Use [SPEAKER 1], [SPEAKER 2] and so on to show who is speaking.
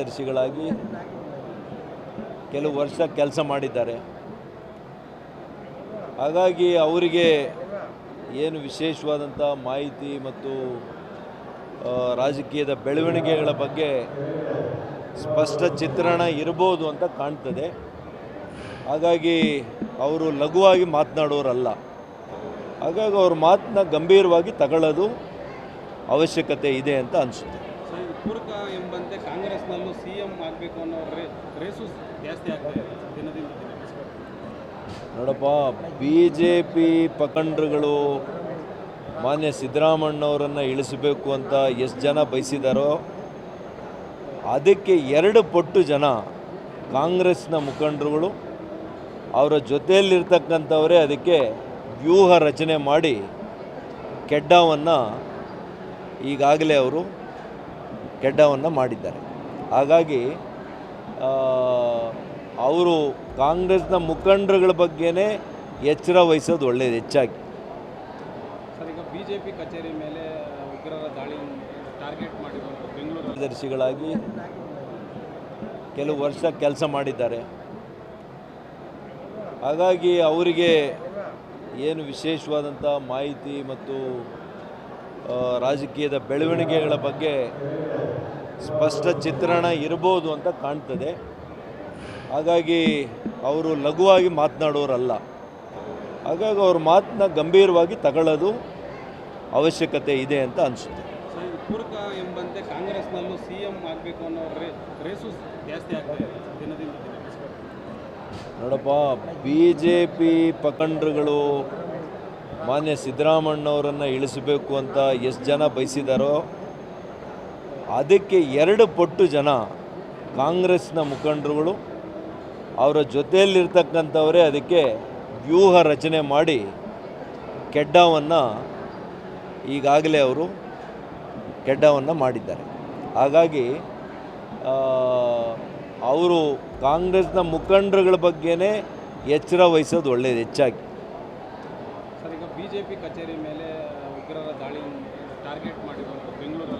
[SPEAKER 1] ಕಾರ್ಯದರ್ಶಿಗಳಾಗಿ ಕೆಲವು ವರ್ಷ ಕೆಲಸ ಮಾಡಿದ್ದಾರೆ. ಹಾಗಾಗಿ ಅವರಿಗೆ ಏನು ವಿಶೇಷವಾದಂಥ ಮಾಹಿತಿ ಮತ್ತು ರಾಜಕೀಯದ ಬೆಳವಣಿಗೆಗಳ ಬಗ್ಗೆ ಸ್ಪಷ್ಟ ಚಿತ್ರಣ ಇರ್ಬೋದು ಅಂತ ಕಾಣ್ತದೆ. ಹಾಗಾಗಿ ಅವರು ಲಘುವಾಗಿ ಮಾತನಾಡೋರಲ್ಲ. ಹಾಗಾಗಿ ಅವ್ರ ಮಾತನ್ನ ಗಂಭೀರವಾಗಿ ತಗೊಳ್ಳೋದು ಅವಶ್ಯಕತೆ ಇದೆ ಅಂತ ಅನಿಸುತ್ತೆ.
[SPEAKER 2] ಪೂರಕ ಎಂಬಂತೆ ಕಾಂಗ್ರೆಸ್ನಲ್ಲೂ ಸಿ ಎಂ ಆಗಬೇಕು ಅನ್ನೋ ರೇಸು ಜಾಸ್ತಿ ಆಗ್ತಾ ದಿನದಿಂದ ದಿನ.
[SPEAKER 1] ನೋಡಪ್ಪ, ಬಿ ಜೆ ಪಿ ಪಖಂಡ್ರುಗಳು ಮಾನ್ಯ ಸಿದ್ದರಾಮಣ್ಣವರನ್ನು ಇಳಿಸಬೇಕು ಅಂತ ಎಷ್ಟು ಜನ ಬಯಸಿದಾರೋ ಅದಕ್ಕೆ ಎರಡು ಪಟ್ಟು ಜನ ಕಾಂಗ್ರೆಸ್ನ ಮುಖಂಡರುಗಳು ಅವರ ಜೊತೆಯಲ್ಲಿರ್ತಕ್ಕಂಥವರೇ ಅದಕ್ಕೆ ವ್ಯೂಹ ರಚನೆ ಮಾಡಿ ಕೆಡ್ಡವನ್ನು ಈಗಾಗಲೇ ಅವರು ಕೆಡ್ಡವನ್ನು ಮಾಡಿದ್ದಾರೆ. ಹಾಗಾಗಿ ಅವರು ಕಾಂಗ್ರೆಸ್ನ ಮುಖಂಡರುಗಳ ಬಗ್ಗೆನೇ ಎಚ್ಚರ ವಹಿಸೋದು ಒಳ್ಳೆಯದು ಹೆಚ್ಚಾಗಿ.
[SPEAKER 2] ಸರ್ ಈಗ ಬಿ ಜೆ ಪಿ ಕಚೇರಿ ಮೇಲೆ ಉಗ್ರರ ದಾಳಿ ಟಾರ್ಗೆಟ್ ಮಾಡಿ ಬೆಂಗಳೂರು
[SPEAKER 1] ಕಾರ್ಯದರ್ಶಿಗಳಾಗಿ ಕೆಲವು ವರ್ಷ ಕೆಲಸ ಮಾಡಿದ್ದಾರೆ. ಹಾಗಾಗಿ ಅವರಿಗೆ ಏನು ವಿಶೇಷವಾದಂಥ ಮಾಹಿತಿ ಮತ್ತು ರಾಜಕೀಯದ ಬೆಳವಣಿಗೆಗಳ ಬಗ್ಗೆ ಸ್ಪಷ್ಟ ಚಿತ್ರಣ ಇರ್ಬೋದು ಅಂತ ಕಾಣ್ತದೆ. ಹಾಗಾಗಿ ಅವರು ಲಘುವಾಗಿ ಮಾತನಾಡೋರಲ್ಲ. ಹಾಗಾಗಿ ಅವ್ರ ಮಾತನ್ನ ಗಂಭೀರವಾಗಿ ತಗೊಳ್ಳೋದು ಅವಶ್ಯಕತೆ ಇದೆ ಅಂತ ಅನಿಸುತ್ತೆ.
[SPEAKER 2] ಪೂರಕ ಎಂಬಂತೆ ಕಾಂಗ್ರೆಸ್ನಲ್ಲೂ ಸಿ ಎಂ ಆಗಬೇಕು ಅನ್ನೋ ರೇಸು ಜಾಸ್ತಿ ಆಗ್ತಾ ಇದೆ ದಿನದಿಂದ ದಿನ.
[SPEAKER 1] ನೋಡಪ್ಪ ಬಿ ಜೆ ಪಿ ಪಕಂಡ್ರುಗಳು ಮಾನ್ಯ ಸಿದ್ದರಾಮಣ್ಣವರನ್ನು ಇಳಿಸಬೇಕು ಅಂತ ಎಷ್ಟು ಜನ ಬಯಸಿದಾರೋ ಅದಕ್ಕೆ ಎರಡು ಪಟ್ಟು ಜನ ಕಾಂಗ್ರೆಸ್ನ ಮುಖಂಡರುಗಳು, ಅವರ ಜೊತೆಯಲ್ಲಿರ್ತಕ್ಕಂಥವರೇ ಅದಕ್ಕೆ ವ್ಯೂಹ ರಚನೆ ಮಾಡಿ ಕೆಡ್ಡವನ್ನು ಈಗಾಗಲೇ ಅವರು ಕೆಡ್ಡವನ್ನು ಮಾಡಿದ್ದಾರೆ. ಹಾಗಾಗಿ ಅವರು ಕಾಂಗ್ರೆಸ್ನ ಮುಖಂಡರುಗಳ ಬಗ್ಗೆನೇ ಎಚ್ಚರ ವಹಿಸೋದು ಒಳ್ಳೆಯದು ಹೆಚ್ಚಾಗಿ.
[SPEAKER 2] ಸರ್, ಈಗ ಬಿ ಜೆ ಪಿ ಕಚೇರಿ ಮೇಲೆ ಉಗ್ರರ ದಾಳಿ ಟಾರ್ಗೆಟ್ ಮಾಡಿರುವಂಥ ಬೆಂಗಳೂರು